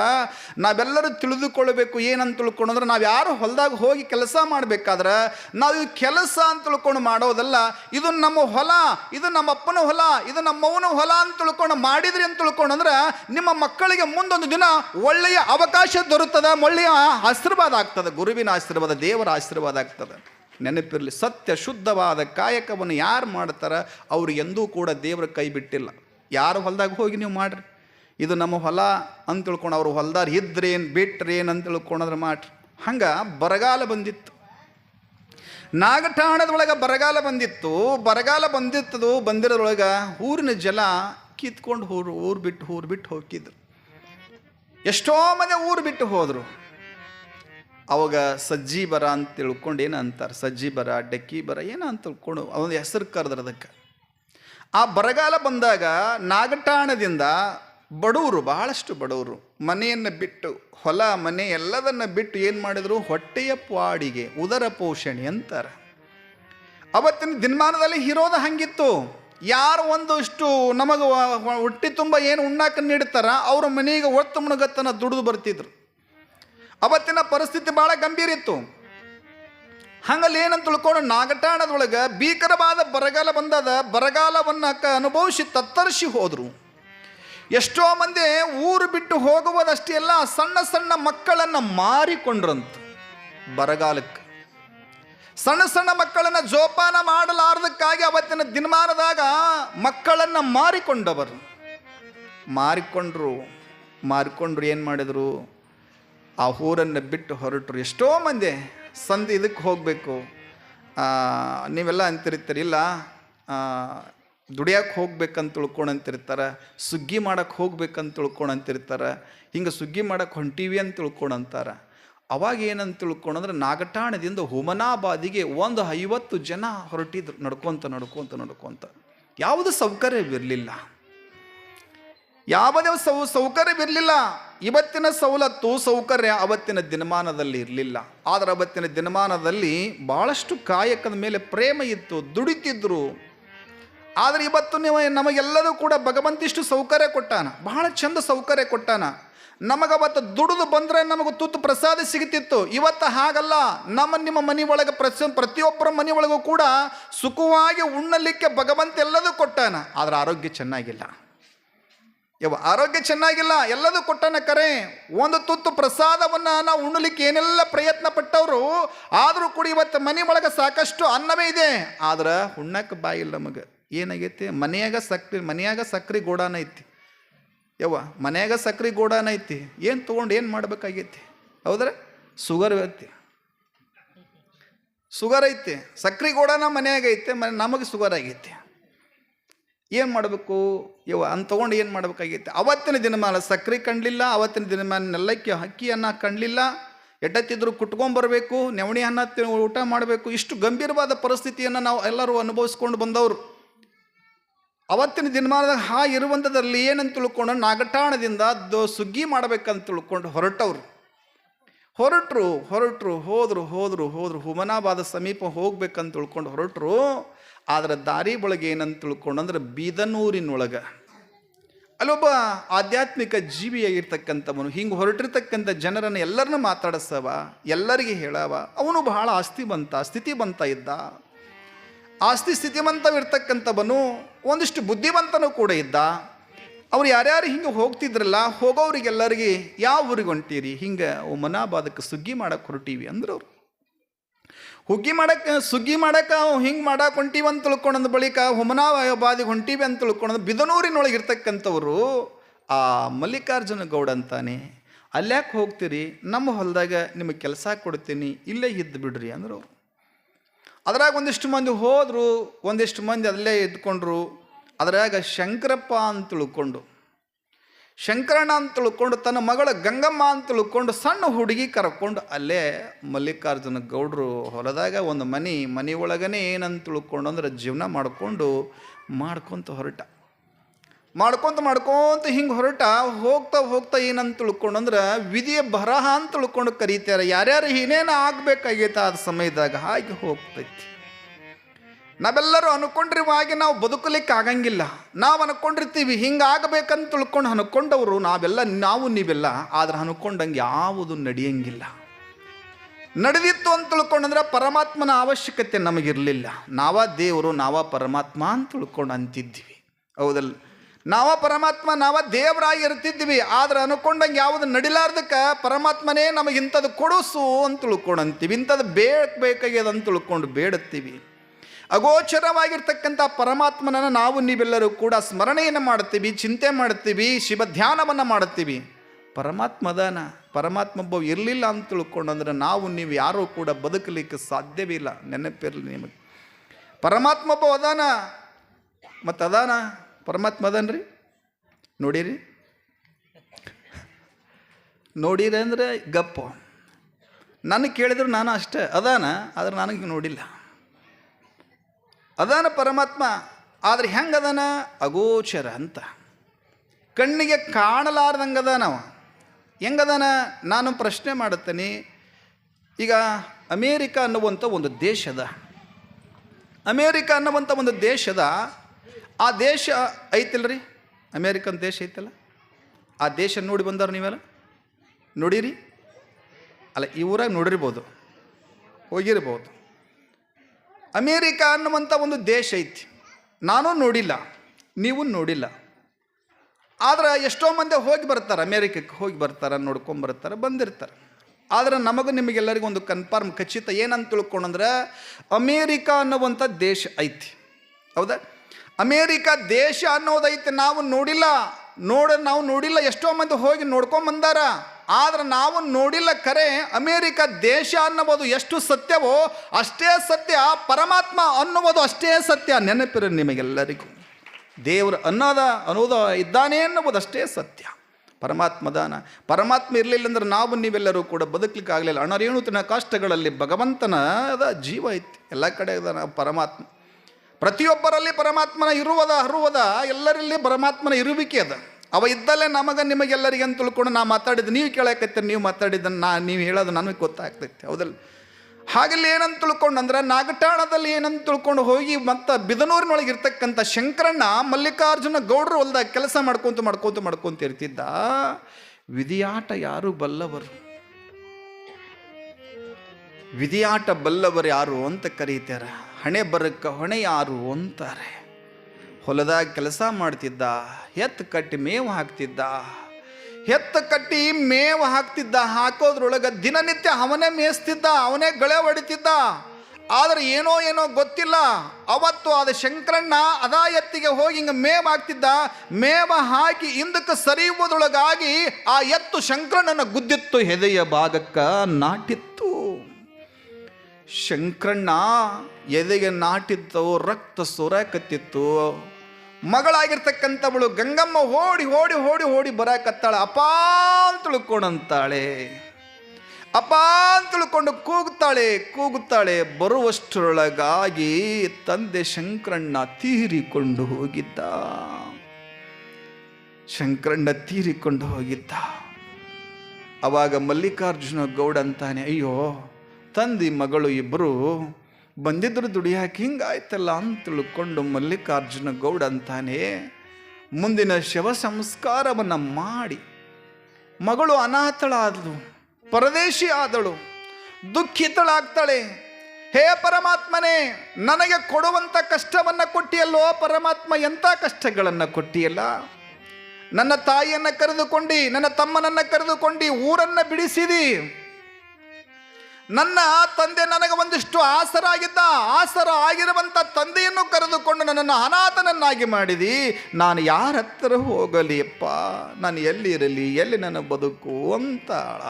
ನಾವೆಲ್ಲರೂ ತಿಳಿದುಕೊಳ್ಬೇಕು ಏನಂತ ತಿಳ್ಕೊಂಡು ಅಂದ್ರೆ ನಾವು ಯಾರು ಹೊಲದಾಗ ಹೋಗಿ ಕೆಲಸ ಮಾಡಬೇಕಾದ್ರೆ ನಾವು ಇದು ಕೆಲಸ ಅಂತ ತಿಳ್ಕೊಂಡು ಮಾಡೋದಲ್ಲ. ಇದು ನಮ್ಮ ಹೊಲ, ಇದು ನಮ್ಮ ಅಪ್ಪನ ಹೊಲ, ಇದು ನಮ್ಮವನ ಹೊಲ ಅಂತ ತಿಳ್ಕೊಂಡು ಮಾಡಿದ್ರಿ ಅಂತ ತಿಳ್ಕೊಂಡು ಅಂದ್ರೆ ನಿಮ್ಮ ಮಕ್ಕಳಿಗೆ ಮುಂದೊಂದು ದಿನ ಒಳ್ಳೆಯ ಅವಕಾಶ ದೊರೆತದ ಒಳ್ಳೆಯ ಆಶೀರ್ವಾದ ಆಗ್ತದೆ, ಗುರುವಿನ ಆಶೀರ್ವಾದ, ದೇವರ ಆಶೀರ್ವಾದ ಆಗ್ತದೆ. ನೆನಪಿರಲಿ, ಸತ್ಯ ಶುದ್ಧವಾದ ಕಾಯಕವನ್ನು ಯಾರು ಮಾಡ್ತಾರೆ? ಅವ್ರು ಎಂದೂ ಕೂಡ ದೇವರ ಕೈ ಬಿಟ್ಟಿಲ್ಲ. ಯಾರು ಹೊಲ್ದಾಗ ಹೋಗಿ ನೀವು ಮಾಡ್ರಿ. ಇದು ನಮ್ಮ ಹೊಲ ಅಂತ ತಿಳ್ಕೊಂಡು ಅವ್ರು ಹೊಲ್ದಾರ ಇದ್ರೇನು, ಬಿಟ್ರೇನು ಅಂತ ತಿಳ್ಕೊಂಡ್ರೆ ಮಾಡ್ರಿ ಹಂಗೆ ಬರಗಾಲ ಬಂದಿತ್ತು. ನಾಗಠಾಣದೊಳಗೆ ಬರಗಾಲ ಬಂದಿತ್ತು. ಬರಗಾಲ ಬಂದಿತ್ತದು, ಬಂದಿರೋದ್ರೊಳಗೆ ಊರಿನ ಜಲ ಕಿತ್ಕೊಂಡು ಊರು ಊರು ಬಿಟ್ಟು ಊರು ಬಿಟ್ಟು ಹೋಗಿದ್ರು ಎಷ್ಟೋ ಮನೆ ಊರು ಬಿಟ್ಟು ಹೋದರು. ಅವಾಗ ಸಜ್ಜಿ ಬರ ಅಂತ ತಿಳ್ಕೊಂಡು ಏನು ಅಂತಾರೆ ಸಜ್ಜಿ ಬರ, ಡಕ್ಕಿ ಬರ ಏನೋ ಅಂತ ತಿಳ್ಕೊಂಡು ಅವನ ಹೆಸರು ಕರೆದ್ರ ಅದಕ್ಕೆ. ಆ ಬರಗಾಲ ಬಂದಾಗ ನಾಗಟಾಣದಿಂದ ಬಡವರು ಬಹಳಷ್ಟು ಬಡವರು ಮನೆಯನ್ನು ಬಿಟ್ಟು, ಹೊಲ, ಮನೆ ಎಲ್ಲದನ್ನು ಬಿಟ್ಟು ಏನು ಮಾಡಿದರು? ಹೊಟ್ಟೆಯ ಪಾಡಿಗೆ, ಉದರ ಪೋಷಣೆ ಅಂತಾರೆ. ಅವತ್ತಿನ ದಿನಮಾನದಲ್ಲಿ ಇರೋದು ಹಂಗಿತ್ತು. ಯಾರು ಒಂದಷ್ಟು ನಮಗೆ ಹೊಟ್ಟೆ ತುಂಬ ಏನು ಉಣ್ಣಾಕ ನೀಡ್ತಾರ, ಅವರ ಮನೆಗೆ ಒತ್ತು ಮುಣಗತ್ತನ ದುಡಿದು ಬರ್ತಿದ್ರು. ಅವತ್ತಿನ ಪರಿಸ್ಥಿತಿ ಭಾಳ ಗಂಭೀರ ಇತ್ತು ಹಂಗಲ್ಲಿ ಏನಂತ ತಿಳ್ಕೊಂಡು ನಾಗಟಾಣದೊಳಗೆ ಭೀಕರವಾದ ಬರಗಾಲ ಬಂದದ. ಬರಗಾಲವನ್ನು ಅನುಭವಿಸಿ ತತ್ತರಿಸಿ ಹೋದರು. ಎಷ್ಟೋ ಮಂದಿ ಊರು ಬಿಟ್ಟು ಹೋಗುವುದಷ್ಟೇ ಎಲ್ಲ ಸಣ್ಣ ಸಣ್ಣ ಮಕ್ಕಳನ್ನು ಮಾರಿಕೊಂಡ್ರಂತ ಬರಗಾಲಕ್ಕೆ. ಸಣ್ಣ ಸಣ್ಣ ಮಕ್ಕಳನ್ನು ಜೋಪಾನ ಮಾಡಲಾರದಕ್ಕಾಗಿ ಅವತ್ತಿನ ದಿನಮಾನದಾಗ ಮಕ್ಕಳನ್ನು ಮಾರಿಕೊಂಡವರು. ಮಾರಿಕೊಂಡ್ರು ಮಾರಿಕೊಂಡ್ರು ಏನು ಮಾಡಿದರು? ಆ ಊರನ್ನು ಬಿಟ್ಟು ಹೊರಟರು. ಎಷ್ಟೋ ಮಂದಿ ಸಂಧಿ ಇದಕ್ಕೆ ಹೋಗಬೇಕು. ನೀವೆಲ್ಲ ಅಂತಿರ್ತೀರಿ, ಇಲ್ಲ ದುಡಿಯಕ್ಕೆ ಹೋಗ್ಬೇಕಂತ ತಿಳ್ಕೊಂಡು ಅಂತಿರ್ತಾರೆ, ಸುಗ್ಗಿ ಮಾಡಕ್ಕೆ ಹೋಗ್ಬೇಕಂತ ತಿಳ್ಕೊಂಡು ಅಂತಿರ್ತಾರೆ, ಹಿಂಗೆ ಸುಗ್ಗಿ ಮಾಡಕ್ಕೆ ಹೊಂಟೀವಿ ಅಂತ ತಿಳ್ಕೊಂಡು ಅಂತಾರೆ. ಅವಾಗ ಏನಂತ ತಿಳ್ಕೊಂಡಂದ್ರೆ ನಾಗಠಾಣದಿಂದ ಹುಮನಾಬಾದಿಗೆ ಒಂದು ಐವತ್ತು ಜನ ಹೊರಟಿದ್ರು, ನಡ್ಕೊತ ನಡ್ಕೊತ ನಡ್ಕೊತ. ಯಾವುದು ಸೌಕರ್ಯವಿರಲಿಲ್ಲ. ಯಾವುದೇ ಸೌ ಸೌಕರ್ಯವಿರಲಿಲ್ಲ. ಇವತ್ತಿನ ಸವಲತ್ತು ಸೌಕರ್ಯ ಅವತ್ತಿನ ದಿನಮಾನದಲ್ಲಿ ಇರಲಿಲ್ಲ. ಆದರೆ ಅವತ್ತಿನ ದಿನಮಾನದಲ್ಲಿ ಭಾಳಷ್ಟು ಕಾಯಕದ ಮೇಲೆ ಪ್ರೇಮ ಇತ್ತು ದುಡಿತಿದ್ದರು ಆದರೆ ಇವತ್ತು ನೀವು ನಮಗೆಲ್ಲರೂ ಕೂಡ ಭಗವಂತಿಷ್ಟು ಸೌಕರ್ಯ ಕೊಟ್ಟಾನ, ಬಹಳ ಚಂದ ಸೌಕರ್ಯ ಕೊಟ್ಟಾನ. ನಮಗವತ್ತು ದುಡಿದು ಬಂದರೆ ನಮಗೆ ತುತ್ತು ಪ್ರಸಾದ ಸಿಗುತ್ತಿತ್ತು. ಇವತ್ತು ಹಾಗಲ್ಲ, ನಮ್ಮ ನಿಮ್ಮ ಮನೆ ಒಳಗೆ ಪ್ರತಿ ಪ್ರತಿಯೊಬ್ಬರ ಮನೆ ಒಳಗೂ ಕೂಡ ಸುಖವಾಗಿ ಉಣ್ಣಲಿಕ್ಕೆ ಭಗವಂತ ಎಲ್ಲದೂ ಕೊಟ್ಟಾನ. ಆದರೆ ಆರೋಗ್ಯ ಚೆನ್ನಾಗಿಲ್ಲ. ಯವ ಆರೋಗ್ಯ ಚೆನ್ನಾಗಿಲ್ಲ, ಎಲ್ಲದೂ ಕೊಟ್ಟನ ಕರೆ. ಒಂದು ತುತ್ತು ಪ್ರಸಾದವನ್ನು ನಾವು ಉಣ್ಣಲಿಕ್ಕೆ ಏನೆಲ್ಲ ಪ್ರಯತ್ನ ಪಟ್ಟವರು, ಆದರೂ ಕೂಡ ಇವತ್ತು ಮನೆ ಒಳಗೆ ಸಾಕಷ್ಟು ಅನ್ನವೇ ಇದೆ. ಆದ್ರೆ ಉಣ್ಣಕ್ಕೆ ಬಾಯಿಲ್ಲ ನಮಗೆ. ಏನಾಗೈತಿ? ಮನೆಯಾಗ ಸಕ್ರಿ ಮನೆಯಾಗ ಸಕ್ರಿ ಗೋಡಾನ ಐತಿ. ಯವ್ವ, ಮನೆಯಾಗ ಸಕ್ರಿ ಗೋಡಾನ ಐತಿ. ಏನು ತೊಗೊಂಡು ಏನು ಮಾಡಬೇಕಾಗೈತಿ? ಹೌದ್ರೆ? ಸುಗರ್ ಐತಿ. ಸುಗರ್ ಐತಿ. ಸಕ್ರಿ ಗೋಡಾನ ಮನೆಯಾಗೈತೆ ಐತೆ, ಮನೆ ನಮಗೆ ಸುಗರ್ ಆಗೈತಿ. ಏನು ಮಾಡಬೇಕು? ಇವ ಅಂತ ತೊಗೊಂಡು ಏನು ಮಾಡಬೇಕಾಗೈತೆ? ಅವತ್ತಿನ ದಿನಮಾನ ಸಕ್ಕರೆ ಕಂಡಲಿಲ್ಲ, ಅವತ್ತಿನ ದಿನಮಾನ ನೆಲ್ಲಕ್ಕಿ ಅಕ್ಕಿಯನ್ನು ಕಂಡಲಿಲ್ಲ. ಎಟ್ಟತ್ತಿದ್ರು ಕುಟ್ಕೊಂಬರ್ಬೇಕು ನೆವಣಿ ಅನ್ನ ಊಟ ಮಾಡಬೇಕು. ಇಷ್ಟು ಗಂಭೀರವಾದ ಪರಿಸ್ಥಿತಿಯನ್ನು ನಾವು ಎಲ್ಲರೂ ಅನುಭವಿಸ್ಕೊಂಡು ಬಂದವರು. ಅವತ್ತಿನ ದಿನಮಾನದಾಗ ಹಾ ಇರುವಂಥದ್ರಲ್ಲಿ ಏನಂತ ತಿಳ್ಕೊಂಡು ನಾಗಠಾಣದಿಂದ ದೋ ಸುಗ್ಗಿ ಮಾಡಬೇಕಂತ ತಿಳ್ಕೊಂಡು ಹೊರಟವ್ರು. ಹೊರಟರು ಹೊರಟರು, ಹೋದರು ಹೋದರು ಹೋದರು, ಹುಮನಾಬಾದ ಸಮೀಪ ಹೋಗ್ಬೇಕಂತ ತಿಳ್ಕೊಂಡು ಹೊರಟರು. ಆದರೆ ದಾರಿ ಒಳಗೆ ಏನಂತ ತಿಳ್ಕೊಂಡು ಅಂದ್ರೆ ಬೀದನೂರಿನೊಳಗೆ. ಅಲ್ಲೊಬ್ಬ ಆಧ್ಯಾತ್ಮಿಕ ಜೀವಿಯಾಗಿರ್ತಕ್ಕಂಥವನು ಹಿಂಗೆ ಹೊರಟಿರ್ತಕ್ಕಂಥ ಜನರನ್ನು ಎಲ್ಲರನ್ನ ಮಾತಾಡಿಸವ, ಎಲ್ಲರಿಗೆ ಹೇಳವ, ಅವನು ಬಹಳ ಆಸ್ತಿ ಬಂತ, ಸ್ಥಿತಿ ಬಂತ ಇದ್ದ. ಆಸ್ತಿ ಸ್ಥಿತಿವಂತವಿರ್ತಕ್ಕಂಥವನು ಒಂದಿಷ್ಟು ಬುದ್ಧಿವಂತನೂ ಕೂಡ ಇದ್ದ. ಅವ್ರು ಯಾರ್ಯಾರು ಹಿಂಗೆ ಹೋಗ್ತಿದ್ರಲ್ಲ, ಹೋಗೋರಿಗೆಲ್ಲರಿಗೆ ಯಾವ ಊರಿಗೆ ಹೊಂಟೀರಿ? ಹಿಂಗೆ ಮನಾಬಾದಕ್ಕೆ ಸುಗ್ಗಿ ಮಾಡಕ್ಕೆ ಹೊರಟೀವಿ ಅಂದ್ರೆ ಅವ್ರು ಹುಗ್ಗಿ ಮಾಡಕ್ಕೆ ಸುಗ್ಗಿ ಮಾಡಕ್ಕೆ ಹಿಂಗೆ ಮಾಡಕ್ಕೆ ಹೊಂಟೀವಿ ಅಂತ ತಿಳ್ಕೊಂಡ ಬಳಿಕ ಹುಮನಾ ಬಾದಿಗೆ ಹೊಂಟೀವಿ ಅಂತ ತಿಳ್ಕೊಂಡು ಬಿದನೂರಿನೊಳಗೆ ಇರ್ತಕ್ಕಂಥವರು ಆ ಮಲ್ಲಿಕಾರ್ಜುನ ಗೌಡ ಅಂತಾನೆ. ಅಲ್ಯಾಕೆ ಹೋಗ್ತೀರಿ? ನಮ್ಮ ಹೊಲದಾಗ ನಿಮಗೆ ಕೆಲಸ ಕೊಡ್ತೀನಿ. ಇಲ್ಲೇ ಇದ್ದು ಬಿಡ್ರಿ ಅಂದರು. ಅವರು ಅದ್ರಾಗ ಒಂದಿಷ್ಟು ಮಂದಿ ಹೋದರು, ಒಂದಿಷ್ಟು ಮಂದಿ ಅಲ್ಲೇ ಇದ್ಕೊಂಡ್ರು. ಅದ್ರಾಗ ಶಂಕರಪ್ಪ ಅಂತ ತಿಳ್ಕೊಂಡು ಶಂಕರಣ್ಣ ಅಂತ ತಿಳ್ಕೊಂಡು ತನ್ನ ಮಗಳ ಗಂಗಮ್ಮ ಅಂತ ತಿಳ್ಕೊಂಡು ಸಣ್ಣ ಹುಡುಗಿ ಕರ್ಕೊಂಡು ಅಲ್ಲೇ ಮಲ್ಲಿಕಾರ್ಜುನ ಗೌಡರು ಹೊಲದಾಗ ಒಂದು ಮನೆ ಮನೆ ಒಳಗನೆ ಏನಂತ ತಿಳ್ಕೊಂಡು ಅಂದ್ರೆ ಜೀವನ ಮಾಡಿಕೊಂಡು ಮಾಡ್ಕೊತ ಹೊರಟ. ಮಾಡ್ಕೊತ ಮಾಡ್ಕೊತ ಹಿಂಗೆ ಹೊರಟ. ಹೋಗ್ತಾ ಹೋಗ್ತಾ ಏನಂತ ತಿಳ್ಕೊಂಡು ಅಂದ್ರೆ ವಿಧಿಯ ಬರಹ ಅಂತ ತಿಳ್ಕೊಂಡು ಕರೀತಾರೆ. ಯಾರ್ಯಾರು ಏನೇನು ಆಗಬೇಕಾಗೈತೆ ಆ ಸಮಯದಾಗ ಹಾಗೆ ಹೋಗ್ತೈತಿ. ನಾವೆಲ್ಲರೂ ಅನ್ಕೊಂಡಿರುವಾಗೆ ನಾವು ಬದುಕಲಿಕ್ಕೆ ಆಗಂಗಿಲ್ಲ ನಾವು ಅನ್ಕೊಂಡಿರ್ತೀವಿ ಹಿಂಗೆ ಆಗಬೇಕಂತ ತಿಳ್ಕೊಂಡು ಅನ್ಕೊಂಡವರು ನಾವೆಲ್ಲ, ನಾವು ನೀವೆಲ್ಲ, ಆದ್ರೆ ಅನ್ಕೊಂಡಂಗೆ ಯಾವುದು ನಡೆಯಂಗಿಲ್ಲ. ನಡೆದಿತ್ತು ಅಂತ ತಿಳ್ಕೊಂಡಂದ್ರೆ ಪರಮಾತ್ಮನ ಅವಶ್ಯಕತೆ ನಮಗಿರಲಿಲ್ಲ. ನಾವ ದೇವರು, ನಾವ ಪರಮಾತ್ಮ ಅಂತ ತಿಳ್ಕೊಂಡು ಅಂತಿದ್ವಿ ಹೌದಲ್ಲ? ನಾವ ಪರಮಾತ್ಮ, ನಾವ ದೇವರಾಗಿ ಇರ್ತಿದ್ವಿ ಆದ್ರೆ ಅನ್ಕೊಂಡಂಗೆ ಯಾವುದು ನಡಿಲಾರ್ದಕ್ಕೆ ಪರಮಾತ್ಮನೇ ನಮಗೆ ಇಂಥದ್ದು ಕೊಡಿಸು ಅಂತ ತಿಳ್ಕೊಂಡು ಅಂತೀವಿ. ಇಂಥದ್ದು ಬೇಕ್ ಬೇಕಾಗ್ಯದ ಅಂತ ತಿಳ್ಕೊಂಡು ಬೇಡುತ್ತೀವಿ. ಅಗೋಚರವಾಗಿರ್ತಕ್ಕಂಥ ಪರಮಾತ್ಮನನ್ನು ನಾವು ನೀವೆಲ್ಲರೂ ಕೂಡ ಸ್ಮರಣೆಯನ್ನು ಮಾಡುತ್ತೀವಿ, ಚಿಂತೆ ಮಾಡ್ತೀವಿ ಶಿವ ಧ್ಯಾನವನ್ನು ಮಾಡುತ್ತೀವಿ. ಪರಮಾತ್ಮ ಅದಾನ, ಪರಮಾತ್ಮ ಒಬ್ಬ ಇರಲಿಲ್ಲ ಅಂತ ತಿಳ್ಕೊಂಡು ಅಂದ್ರೆ ನಾವು ನೀವು ಯಾರೂ ಕೂಡ ಬದುಕಲಿಕ್ಕೆ ಸಾಧ್ಯವೇ ಇಲ್ಲ. ನೆನಪಿರಲಿ ನಿಮಗೆ. ಪರಮಾತ್ಮ ಒಬ್ಬ ಅದಾನ, ಮತ್ತು ಅದಾನ? ಪರಮಾತ್ಮ ಅದಾನ್ರಿ? ನೋಡಿರಿ. ನೋಡಿರಿ ಅಂದರೆ ಗಪ್ಪು. ನನಗೆ ಕೇಳಿದ್ರು ನಾನು ಅಷ್ಟೇ. ಅದಾನ, ಆದರೆ ನನಗೆ ನೋಡಿಲ್ಲ. ಅದಾನ ಪರಮಾತ್ಮ, ಆದರೆ ಹೆಂಗೆ ಅದಾನ ಅಗೋಚರ ಅಂತ. ಕಣ್ಣಿಗೆ ಕಾಣಲಾರ್ದಂಗೆ ನಾವು. ಹೆಂಗದಾನ? ನಾನು ಪ್ರಶ್ನೆ ಮಾಡುತ್ತೇನೆ. ಈಗ ಅಮೇರಿಕ ಅನ್ನುವಂಥ ಒಂದು ದೇಶದ. ಅಮೇರಿಕ ಅನ್ನುವಂಥ ಒಂದು ದೇಶದ, ಆ ದೇಶ ಐತಿಲ್ರಿ? ಅಮೇರಿಕನ್ ದೇಶ ಐತಲ್ಲ? ಆ ದೇಶ ನೋಡಿ ಬಂದವ್ರು ನೀವೆಲ್ಲ? ನೋಡಿರಿ? ಅಲ್ಲ, ಈ ಊರಾಗ ನೋಡಿರ್ಬೋದು. ಹೋಗಿರ್ಬೋದು. ಅಮೇರಿಕ ಅನ್ನುವಂಥ ಒಂದು ದೇಶ ಐತಿ. ನಾನು ನೋಡಿಲ್ಲ, ನೀವು ನೋಡಿಲ್ಲ. ಆದ್ರೆ ಎಷ್ಟೋ ಮಂದಿ ಹೋಗಿ ಬರ್ತಾರೆ, ಅಮೇರಿಕಕ್ಕೆ ಹೋಗಿ ಬರ್ತಾರೆ ನೋಡ್ಕೊಂಬರ್ತಾರೆ ಬಂದಿರ್ತಾರೆ. ಆದ್ರೆ ನಮಗೂ ನಿಮಗೆಲ್ಲರಿಗೂ ಒಂದು ಕನ್ಫರ್ಮ್ ಖಚಿತ ಏನಂತ ತಿಳ್ಕೊಂಡ್ರೆ, ಅಮೇರಿಕ ಅನ್ನುವಂಥ ದೇಶ ಐತಿ. ಹೌದಾ? ಅಮೇರಿಕ ದೇಶ ಅನ್ನೋದೈತಿ ನಾವು ನೋಡಿಲ್ಲ, ನೋಡ, ನಾವು ನೋಡಿಲ್ಲ, ಎಷ್ಟೋ ಮಂದಿ ಹೋಗಿ ನೋಡ್ಕೊಂಬಂದಾರ ಆದ್ರೆ ನಾವು ನೋಡಿಲ್ಲ ಕರೆ, ಅಮೇರಿಕ ದೇಶ ಅನ್ನುವುದು ಎಷ್ಟು ಸತ್ಯವೋ ಅಷ್ಟೇ ಸತ್ಯ, ಪರಮಾತ್ಮ ಅನ್ನುವುದು ಅಷ್ಟೇ ಸತ್ಯ. ನೆನಪಿರ ನಿಮಗೆಲ್ಲರಿಗೂ. ದೇವರು ಅನ್ನೋದ, ಅನ್ನೋದು ಇದ್ದಾನೆ ಅನ್ನುವುದು ಅಷ್ಟೇ ಸತ್ಯ. ಪರಮಾತ್ಮದಾನ ಪರಮಾತ್ಮ ಇರಲಿಲ್ಲ ಅಂದ್ರೆ ನಾವು ನೀವೆಲ್ಲರೂ ಕೂಡ ಬದುಕಲಿಕ್ಕೆ ಆಗಲಿಲ್ಲ ಅಣರೇಣುತಿನ ಕಷ್ಟಗಳಲ್ಲಿ ಭಗವಂತನ ಜೀವ ಐತಿ. ಎಲ್ಲ ಕಡೆ ಅದಾನ ಪರಮಾತ್ಮ. ಪ್ರತಿಯೊಬ್ಬರಲ್ಲಿ ಪರಮಾತ್ಮನ ಇರುವುದ ಹರುವುದ ಎಲ್ಲರಲ್ಲಿ ಪರಮಾತ್ಮನ ಇರುವಿಕೆ ಅದ. ಅವ ಇದ್ದಲ್ಲೇ ನಮಗೆ ನಿಮಗೆಲ್ಲರಿಗೆ ಅಂತ ತಿಳ್ಕೊಂಡು ನಾ ಮಾತಾಡಿದ್ದು ನೀವು ಕೇಳಕತ್ತೀರಿ, ನೀವು ಮಾತಾಡಿದ್ದನ್ನು ನಾ ನೀವು ಹೇಳೋದು ನನಗೆ ಗೊತ್ತಾಗ್ತೈತೆ, ಹೌದಲ್ಲ? ಹಾಗಲ್ಲಿ ಏನಂತ ತಿಳ್ಕೊಂಡು ಅಂದ್ರೆ ನಾಗಟಾಣದಲ್ಲಿ ಏನಂತ ತಿಳ್ಕೊಂಡು ಹೋಗಿ ಮತ್ತು ಬಿದನೂರಿನೊಳಗೆ ಇರ್ತಕ್ಕಂಥ ಶಂಕರಣ್ಣ ಮಲ್ಲಿಕಾರ್ಜುನ ಗೌಡರು ಹೊಲ್ದಾಗ ಕೆಲಸ ಮಾಡ್ಕೊಂತ ಮಾಡ್ಕೊಂತ ಮಾಡ್ಕೊಂತ ಇರ್ತಿದ್ದ. ವಿಧಿಯಾಟ ಯಾರು ಬಲ್ಲವರು? ವಿಧಿಯಾಟ ಬಲ್ಲವರು ಯಾರು ಅಂತ ಕರೀತಾರೆ? ಹಣೆ ಬರಕ್ಕ ಹೊಣೆ ಯಾರು ಅಂತಾರೆ? ಹೊಲದಾಗ ಕೆಲಸ ಮಾಡ್ತಿದ್ದ ಎತ್ತು ಕಟ್ಟಿ ಮೇವು ಹಾಕ್ತಿದ್ದ ಎತ್ತು ಕಟ್ಟಿ ಮೇವು ಹಾಕ್ತಿದ್ದ, ಹಾಕೋದ್ರೊಳಗೆ ದಿನನಿತ್ಯ ಅವನೇ ಮೇಯಿಸ್ತಿದ್ದ, ಅವನೇ ಗಳೆ ಹೊಡಿತಿದ್ದ. ಆದ್ರೆ ಏನೋ ಏನೋ ಗೊತ್ತಿಲ್ಲ. ಅವತ್ತು ಆದ ಶಂಕರಣ್ಣ ಅದ ಎತ್ತಿಗೆ ಹೋಗಿ ಹಿಂಗೆ ಮೇವು ಹಾಕ್ತಿದ್ದ. ಮೇವ ಹಾಕಿ ಹಿಂದಕ್ಕೆ ಸರಿಯುವುದೊಳಗಾಗಿ ಆ ಎತ್ತು ಶಂಕರಣ್ಣನ ಗುದ್ದಿತ್ತು, ಹೆದೆಯ ಭಾಗಕ್ಕ ನಾಟಿತ್ತು. ಶಂಕರಣ್ಣ ಎದೆಗೆ ನಾಟಿತ್ತು ರಕ್ತ ಸೊರಕತ್ತಿತ್ತು ಮಗಳಾಗಿರ್ತಕ್ಕಂಥವಳು ಗಂಗಮ್ಮ ಓಡಿ ಓಡಿ ಓಡಿ ಓಡಿ ಬರಕತ್ತಾಳೆ. ಅಪ್ಪ ಅಂತ ತಿಳ್ಕೊಂಡಂತಾಳೆ. ಅಪ್ಪ ಅಂತ ತಿಳ್ಕೊಂಡು ಕೂಗುತ್ತಾಳೆ ಕೂಗುತ್ತಾಳೆ. ಬರುವಷ್ಟರೊಳಗಾಗಿ ತಂದೆ ಶಂಕರಣ್ಣ ತೀರಿಕೊಂಡು ಹೋಗಿದ್ದ. ಶಂಕರಣ್ಣ ತೀರಿಕೊಂಡು ಹೋಗಿದ್ದ. ಅವಾಗ ಮಲ್ಲಿಕಾರ್ಜುನ ಗೌಡ ಅಂತಾನೆ, ಅಯ್ಯೋ, ತಂದಿ ಮಗಳು ಇಬ್ಬರು ಬಂದಿದ್ರು ದುಡಿಯಾಕೆ ಹಿಂಗಾಯ್ತಲ್ಲ ಅಂತ ತಿಳ್ಕೊಂಡು ಮಲ್ಲಿಕಾರ್ಜುನ ಗೌಡ ಅಂತಾನೆ ಮುಂದಿನ ಶವ ಸಂಸ್ಕಾರವನ್ನು ಮಾಡಿ. ಮಗಳು ಅನಾಥಳಾದಳು ಪರದೇಶಿ ಆದಳು, ದುಃಖಿತಳಾಗ್ತಾಳೆ. ಹೇ ಪರಮಾತ್ಮನೇ, ನನಗೆ ಕೊಡುವಂಥ ಕಷ್ಟವನ್ನು ಕೊಟ್ಟಿಯಲ್ಲೋ, ಪರಮಾತ್ಮ ಎಂಥ ಕಷ್ಟಗಳನ್ನು ಕೊಟ್ಟಿಯಲ್ಲ? ನನ್ನ ತಾಯಿಯನ್ನು ಕರೆದುಕೊಂಡು, ನನ್ನ ತಮ್ಮನನ್ನು ಕರೆದುಕೊಂಡು, ಊರನ್ನು ಬಿಡಿಸಿದಿ. ನನ್ನ ತಂದೆ ನನಗೆ ಒಂದಿಷ್ಟು ಆಸರ ಆಗಿದ್ದ ಆಸರ ಆಗಿರುವಂಥ ತಂದೆಯನ್ನು ಕರೆದುಕೊಂಡು ನನ್ನನ್ನು ಅನಾಥನನ್ನಾಗಿ ಮಾಡಿದಿ. ನಾನು ಯಾರ ಹತ್ರ ಹೋಗಲಿ ಅಪ್ಪ? ನಾನು ಎಲ್ಲಿರಲಿ ಎಲ್ಲಿ ನನ್ನ ಬದುಕು ಅಂತಾಳ.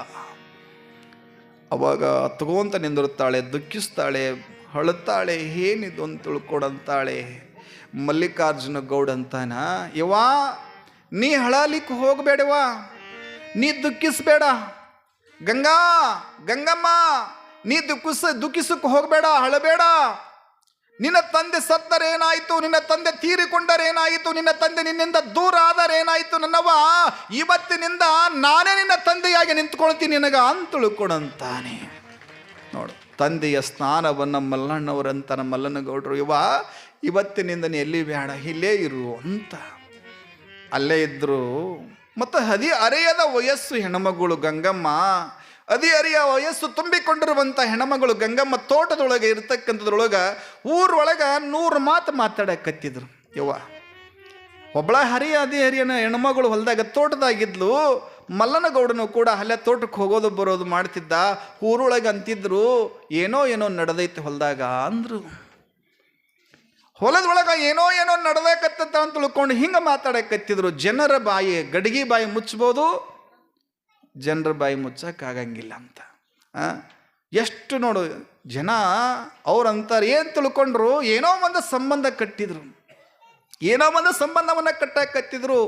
ಅವಾಗ ತಗೋಂತ ನಿಂದಿರುತ್ತಾಳೆ, ದುಃಖಿಸ್ತಾಳೆ, ಅಳುತ್ತಾಳೆ, ಏನಿದು ಅಂತ ತಿಳ್ಕೊಡಂತಾಳೆ ಮಲ್ಲಿಕಾರ್ಜುನ ಗೌಡ ಅಂತಾನ ಇವಾ ನೀ ಹಳಲಿಕ್ಕೆ ಹೋಗಬೇಡವಾ ನೀ ದುಃಖಿಸ್ಬೇಡ. ಗಂಗಾ, ಗಂಗಮ್ಮ, ನೀ ದುಃಖಿಸ ದುಃಖಿಸಕ್ಕೆ ಹೋಗಬೇಡ, ಅಳಬೇಡ. ನಿನ್ನ ತಂದೆ ಸತ್ತರೇನಾಯಿತು, ನಿನ್ನ ತಂದೆ ತೀರಿಕೊಂಡರೇನಾಯಿತು, ನಿನ್ನ ತಂದೆ ನಿನ್ನಿಂದ ದೂರ ಆದರೇನಾಯಿತು ನನ್ನವ ಇವತ್ತಿನಿಂದ ನಾನೇ ನಿನ್ನ ತಂದೆಯಾಗಿ ನಿಂತ್ಕೊಳ್ತೀನಿ ನಿನಗ ಅಂತ ನೋಡು, ತಂದೆಯ ಸ್ನಾನವನ್ನು ಮಲ್ಲಣ್ಣವರಂತ ನಮ್ಮ ಮಲ್ಲನಗೌಡರು ಇವ ಇವತ್ತಿನಿಂದ ನೀ ಎಲ್ಲಿ ಬೇಡ ಇಲ್ಲೇ ಇರು ಅಂತ. ಅಲ್ಲೇ ಇದ್ರು ಮತ್ತು ಹದಿ ಅರೆಯದ ವಯಸ್ಸು ಹೆಣ್ಮಗಳು ಗಂಗಮ್ಮ. ಅದಿ ಅರಿಯ ವಯಸ್ಸು ತುಂಬಿಕೊಂಡಿರುವಂಥ ಹೆಣಮಗಳು ಗಂಗಮ್ಮ ತೋಟದೊಳಗೆ ಇರ್ತಕ್ಕಂಥದ್ರೊಳಗೆ ಊರೊಳಗೆ ನೂರು ಮಾತು ಮಾತಾಡಕತ್ತಿದ್ರು. ಯವ್ವ ಒಬ್ಬಳ ಹರಿಯ ಅದಿ ಹರಿಯನ ಹೆಣ್ಮಗಳು ಹೊಲದಾಗ ತೋಟದಾಗಿದ್ಲು, ಮಲ್ಲನಗೌಡನು ಕೂಡ ಅಲ್ಲೇ ತೋಟಕ್ಕೆ ಹೋಗೋದು ಬರೋದು ಮಾಡ್ತಿದ್ದ ಊರೊಳಗೆ ಅಂತಿದ್ರು ಏನೋ ಏನೋ ನಡೆದೈತೆ ಹೊಲದಾಗ ಅಂದ್ರು. ಹೊಲದೊಳಗೆ ಏನೋ ಏನೋ ನಡೆದಕತ್ತ ಅಂತ ತಿಳ್ಕೊಂಡು ಹಿಂಗೆ ಮಾತಾಡಕತ್ತಿದ್ರು. ಜನರ ಬಾಯಿ, ಗಡಿಗೆ ಬಾಯಿ ಮುಚ್ಬೋದು ಜನರ ಬಾಯಿ ಮುಚ್ಚಕ್ಕಾಗಂಗಿಲ್ಲ ಅಂತ? ಎಷ್ಟು ನೋಡು, ಜನ ಅವ್ರು ಅಂತಾರೆ, ಏನು ತಿಳ್ಕೊಂಡ್ರು, ಏನೋ ಒಂದು ಸಂಬಂಧ ಕಟ್ಟಿದ್ರು. ಏನೋ ಒಂದು ಸಂಬಂಧವನ್ನು ಕಟ್ಟಕತ್ತಿದ್ರು.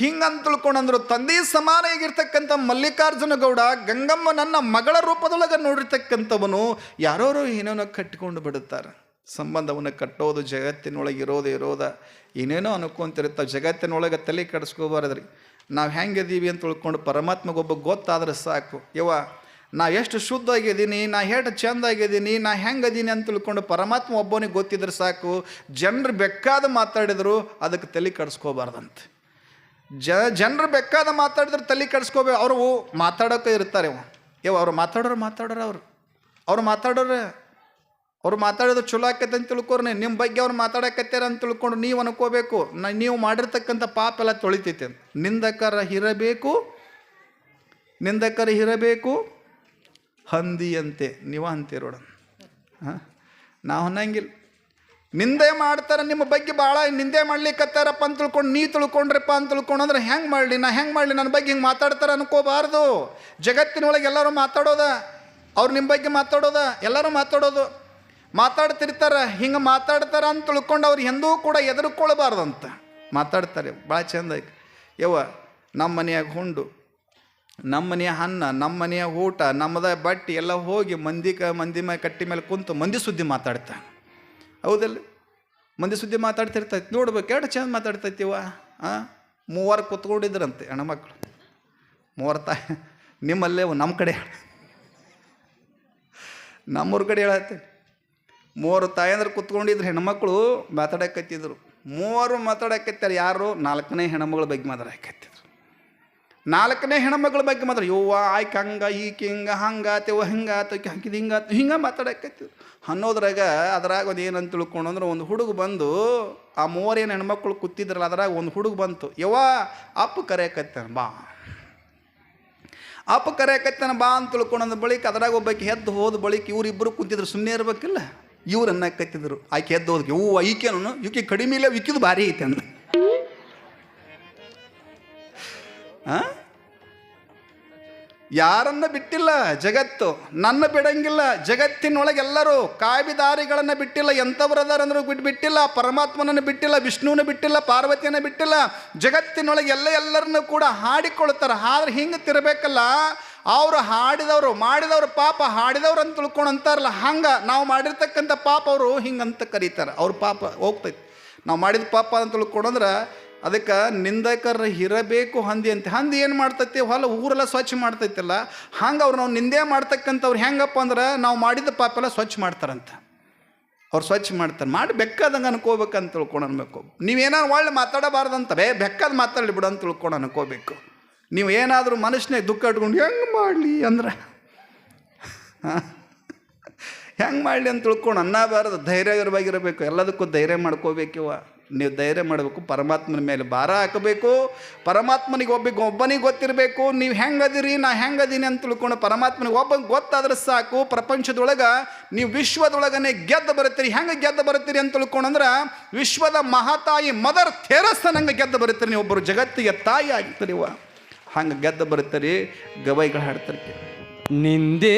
ಹಿಂಗಂತ ತಿಳ್ಕೊಂಡಂದ್ರು ತಂದೆ ಸಮಾನ ಆಗಿರ್ತಕ್ಕಂಥ ಮಲ್ಲಿಕಾರ್ಜುನ ಗೌಡ, ಗಂಗಮ್ಮ ನನ್ನ ಮಗಳ ರೂಪದೊಳಗೆ ನೋಡಿರ್ತಕ್ಕಂಥವನು, ಯಾರೋರು ಏನೇನೋ ಕಟ್ಟಿಕೊಂಡು ಬಿಡುತ್ತಾರೆ. ಸಂಬಂಧವನ್ನು ಕಟ್ಟೋದು, ಜಗತ್ತಿನೊಳಗೆ ಇರೋದು ಇರೋದ. ಏನೇನೋ ಅನ್ಕೊಂತಿರ್ತಾವೆ ಜಗತ್ತಿನೊಳಗೆ ತಲೆ ಕೆಡಿಸ್ಕೋಬಾರದ್ರಿ. ನಾವು ಹೆಂಗಿದ್ದೀವಿ ಅಂತ ತಿಳ್ಕೊಂಡು ಪರಮಾತ್ಮಗೊಬ್ಬ ಗೊತ್ತಾದ್ರೆ ಸಾಕು. ಯವ್ವ, ನಾ ಎಷ್ಟು ಶುದ್ಧ ಆಗಿದ್ದೀನಿ ನಾ ಎಷ್ಟು ಚೆಂದ ಆಗಿದ್ದೀನಿ ನಾ ಹೆಂಗದೀನಿ ಅಂತ ತಿಳ್ಕೊಂಡು ಪರಮಾತ್ಮ ಒಬ್ಬನಿಗೆ ಗೊತ್ತಿದ್ರೆ ಸಾಕು. ಜನರು ಬೇಕಾದ ಮಾತಾಡಿದ್ರು, ಅದಕ್ಕೆ ತಲೆ ಕೆಡಿಸ್ಕೋಬಾರ್ದಂತೆ. ಜ, ಜನರು ಬೇಕಾದ ಮಾತಾಡಿದ್ರೆ ತಲೆ ಕೆಡಿಸ್ಕೋಬೇಕು ಅವರು ಮಾತಾಡೋಕೆ ಇರ್ತಾರೆ ಇವ ಯವ್ ಅವ್ರು ಮಾತಾಡೋರು ಮಾತಾಡೋರು ಅವರು. ಅವ್ರು ಮಾತಾಡೋರು ಅವ್ರು ಮಾತಾಡೋದು ಚಲೋ ಆಕೈತೆ ಅಂತ ತಿಳ್ಕೊರ್ನೆ ನಿಮ್ಮ ಬಗ್ಗೆ ಅವ್ರು ಮಾತಾಡಕತ್ತಾರ ಅಂತ ತಿಳ್ಕೊಂಡು ನೀವು ಅನ್ಕೋಬೇಕು. ನಾ, ನೀವು ಮಾಡಿರ್ತಕ್ಕಂಥ ಪಾಪ ಎಲ್ಲ ತೊಳಿತೈತೆ. ನಿಂದಕರ ಇರಬೇಕು ನಿಂದಕರ ಇರಬೇಕು ಹಂದಿಯಂತೆ. ನೀವು ಅಂತೀರೋಡ ಹಾಂ? ನಾವು ಅನ್ನಂಗಿಲ್ಲ. ನಿಂದೆ ಮಾಡ್ತಾರೆ, ನಿಮ್ಮ ಬಗ್ಗೆ ಭಾಳ ನಿಂದೆ ಮಾಡ್ಲಿಕ್ಕತ್ತಾರಪ್ಪ ಅಂತ ತಿಳ್ಕೊಂಡು, ನೀ ತಿಳ್ಕೊಂಡ್ರಪ್ಪ ಅಂತ ತಿಳ್ಕೊಂಡು ಅಂದ್ರೆ ಹೆಂಗೆ ಮಾಡಲಿ? ನಾ ಹೆಂಗೆ ಮಾಡಲಿ? ನನ್ನ ಬಗ್ಗೆ ಹಿಂಗೆ ಮಾತಾಡ್ತಾರೆ ಅನ್ಕೋಬಾರ್ದು. ಜಗತ್ತಿನೊಳಗೆ ಎಲ್ಲರೂ ಮಾತಾಡೋದ, ಅವ್ರು ನಿಮ್ಮ ಬಗ್ಗೆ ಮಾತಾಡೋದ, ಎಲ್ಲರೂ ಮಾತಾಡೋದು. ಮಾತಾಡ್ತಿರ್ತಾರೆ, ಹಿಂಗೆ ಮಾತಾಡ್ತಾರ ಅಂತ ತಿಳ್ಕೊಂಡು ಅವ್ರು ಎಂದೂ ಕೂಡ ಎದುರುಕೊಳ್ಬಾರ್ದಂತ ಮಾತಾಡ್ತಾರೆ, ಭಾಳ ಚಂದ ಯವ್ವ, ನಮ್ಮ ಮನೆಯಾಗ ಹುಂಡು, ನಮ್ಮ ಮನೆಯ ಅನ್ನ, ನಮ್ಮ ಮನೆಯ ಊಟ, ನಮ್ಮದ ಬಟ್ಟೆ ಎಲ್ಲ ಹೋಗಿ ಮಂದಿ ಕ ಮಂದಿ ಮೇಲೆ ಕಟ್ಟಿ ಮೇಲೆ ಕುಂತು ಮಂದಿ ಸುದ್ದಿ ಮಾತಾಡ್ತಾನೆ. ಹೌದಲ್ಲ? ಮಂದಿ ಸುದ್ದಿ ಮಾತಾಡ್ತಿರ್ತೈತಿ, ನೋಡ್ಬೇಕು, ಎರಡು ಚಂದ ಮಾತಾಡ್ತೈತಿವ ಹಾಂ ಮೂವರು ಕುತ್ಕೊಂಡಿದ್ರಂತೆ ಹೆಣ್ಮಕ್ಳು. ಮೂವರು ತಾಯಿ, ನಿಮ್ಮಲ್ಲೇ ನಮ್ಮ ಕಡೆ ನಮ್ಮೂರ ಕಡೆ ಹೇಳತ್ತೇನೆ. ಮೂವರು ತಾಯಂದ್ರೆ ಕುತ್ಕೊಂಡಿದ್ರು ಹೆಣ್ಮಕ್ಳು ಮಾತಾಡಕತ್ತಿದ್ರು. ಮೂವರು ಮಾತಾಡಕತ್ತಾರೆ ಯಾರು? ನಾಲ್ಕನೇ ಹೆಣ್ಮಗಳ ಬಗ್ಗೆ ಮಾತಾಡಕತ್ತಿದ್ರು. ನಾಲ್ಕನೇ ಹೆಣ್ಮಗಳ ಬಗ್ಗೆ ಮಾತ್ರ ಯವ್ವ ಆಯ್ಕೆ ಹಂಗ, ಈಕೆ ಹಿಂಗ ಹಂಗಾತೆವ ಹಿಂಗಾತ ಹಾಕಿದ ಹಿಂಗಾತ ಹಿಂಗೆ ಮಾತಾಡಕತ್ತಿದ್ರು. ಅನ್ನೋದ್ರಾಗ ಅದ್ರಾಗ ಒಂದು ಏನಂತ ತಿಳ್ಕೊಂಡು ಅಂದ್ರೆ ಒಂದು ಹುಡುಗ ಬಂದು ಆ ಮೂವರೇನು ಹೆಣ್ಮಕ್ಳು ಕೂತಿದ್ರಲ್ಲ, ಅದ್ರಾಗ ಒಂದು ಹುಡುಗ ಬಂತು, ಯವ್ವ ಅಪ್ಪ ಕರೆಯಕತ್ತಾನ ಬಾ. ಅಪ್ಪ ಕರೆಯಕತ್ತಾನ ಬಾ ಅಂತ ತಿಳ್ಕೊಂಡಂದ ಬಳಿಕ ಅದ್ರಾಗ ಒಬ್ಬಕ್ಕೆ ಎದ್ದು ಹೋದ ಬಳಿಕ ಇವರಿಬ್ಬರು ಕುಂತಿದ್ರು ಸುಮ್ಮನೆ ಇರ್ಬೇಕಿಲ್ಲ. ಇವ್ರು ಅನ್ನಕತ್ತಿದ್ರು ಆಕೆ ಎದ್ದು ಓ ಹೂವು ಯುಕೆ ಈಕೆ ಕಡಿಮೆ ಇಲ್ಲ ಇಕ್ಕಿದ್ದು ಭಾರಿ ಐತೆ ಅಂದ? ಯಾರನ್ನ ಬಿಟ್ಟಿಲ್ಲ ಜಗತ್ತು, ನನ್ನ ಬಿಡಂಗಿಲ್ಲ ಜಗತ್ತಿನೊಳಗೆಲ್ಲರೂ ಕಾಯ್ಬಿದಾರಿಗಳನ್ನು ಬಿಟ್ಟಿಲ್ಲ, ಎಂಥವ್ರದಾರಂದ್ರೂ ಬಿಟ್ಟು ಬಿಟ್ಟಿಲ್ಲ, ಪರಮಾತ್ಮನನ್ನು ಬಿಟ್ಟಿಲ್ಲ, ವಿಷ್ಣುವನ್ನ ಬಿಟ್ಟಿಲ್ಲ, ಪಾರ್ವತಿಯನ್ನು ಬಿಟ್ಟಿಲ್ಲ, ಜಗತ್ತಿನೊಳಗೆ ಎಲ್ಲ ಎಲ್ಲರನ್ನು ಕೂಡ ಹಾಡಿಕೊಳ್ತಾರೆ. ಆದ್ರೆ ಹಿಂಗೆ ತಿರ್ಬೇಕಲ್ಲ ಅವರು ಹಾಡಿದವರು, ಮಾಡಿದವರು ಪಾಪ ಹಾಡಿದವ್ರು ಅಂತ ತಿಳ್ಕೊಂಡು ಅಂತಾರಲ್ಲ, ಹಂಗೆ ನಾವು ಮಾಡಿರ್ತಕ್ಕಂಥ ಪಾಪ ಅವರು ಹಿಂಗಂತ ಕರೀತಾರೆ. ಅವ್ರ ಪಾಪ ಹೋಗ್ತೈತಿ. ನಾವು ಮಾಡಿದ ಪಾಪ ಅಂತ ತಿಳ್ಕೊಂಡಂದ್ರೆ ಅದಕ್ಕೆ ನಿಂದಕರ ಇರಬೇಕು ಹಂದಿ ಅಂತ. ಹಂದಿ ಏನು ಮಾಡ್ತೈತಿ? ಹೊಲ ಊರೆಲ್ಲ ಸ್ವಚ್ಛ ಮಾಡ್ತೈತಿಲ್ಲ, ಹಂಗೆ ಅವ್ರು ನಾವು ನಿಂದೆ ಮಾಡ್ತಕ್ಕಂಥವ್ರು ಹೆಂಗಪ್ಪ ಅಂದ್ರೆ ನಾವು ಮಾಡಿದ ಪಾಪ ಎಲ್ಲ ಸ್ವಚ್ಛ ಮಾಡ್ತಾರಂತ. ಅವ್ರು ಸ್ವಚ್ಛ ಮಾಡ್ತಾರೆ. ಮಾಡಿ ಬೆಕ್ಕದಂಗೆ ಅನ್ಕೋಬೇಕಂತ ತಿಳ್ಕೊಂಡು ಅನ್ಬೇಕು. ನೀವೇನಾದ್ರು ಒಳ್ಳೆ ಮಾತಾಡಬಾರ್ದಂತ, ಬೇ ಬೆಕ್ಕದ ಮಾತಾಡಲಿ ಬಿಡು ಅಂತ ತಿಳ್ಕೊಂಡು ಅನ್ಕೋಬೇಕು. ನೀವು ಏನಾದರೂ ಮನುಷ್ಯನೇ ದುಃಖ ಇಟ್ಕೊಂಡು ಹೆಂಗೆ ಮಾಡಲಿ ಅಂದ್ರೆ? ಹೆಂಗೆ ಮಾಡಲಿ ಅಂತ ತಿಳ್ಕೊಂಡು ಅನ್ನಬಾರದು ಧೈರ್ಯವಾಗಿರಬೇಕು. ಎಲ್ಲದಕ್ಕೂ ಧೈರ್ಯ ಮಾಡ್ಕೋಬೇಕಿವ ನೀವು ಧೈರ್ಯ ಮಾಡಬೇಕು, ಪರಮಾತ್ಮನ ಮೇಲೆ ಭಾರ ಹಾಕಬೇಕು. ಪರಮಾತ್ಮನಿಗೆ ಒಬ್ಬ ಒಬ್ಬನಿಗೆ ಗೊತ್ತಿರಬೇಕು, ನೀವು ಹೆಂಗದಿರಿ, ನಾ ಹೆಂಗದೀನಿ ಅಂತ ತಿಳ್ಕೊಂಡು ಪರಮಾತ್ಮನಿಗೆ ಒಬ್ಬ ಗೊತ್ತಾದ್ರೆ ಸಾಕು. ಪ್ರಪಂಚದೊಳಗೆ ನೀವು ವಿಶ್ವದೊಳಗನೆ ಗೆದ್ದು ಬರುತ್ತೀರಿ. ಹೆಂಗೆ ಗೆದ್ದು ಬರುತ್ತೀರಿ ಅಂತ ತಿಳ್ಕೊಂಡ್ರೆ ವಿಶ್ವದ ಮಹಾತಾಯಿ ಮದರ್ ಥೇರಸ್ ನಂಗೆ ಗೆದ್ದು ಬರುತ್ತೀರಿ. ನೀವು ಒಬ್ಬರು ಜಗತ್ತಿಗೆ ತಾಯಿ ಆಗ್ತೀರಿ ಹಂಗೆ ಗೆದ್ದು ರೀ ಗವೈಗಳು ಹಾಡ್ತಾರೆ ನಿಂದೇ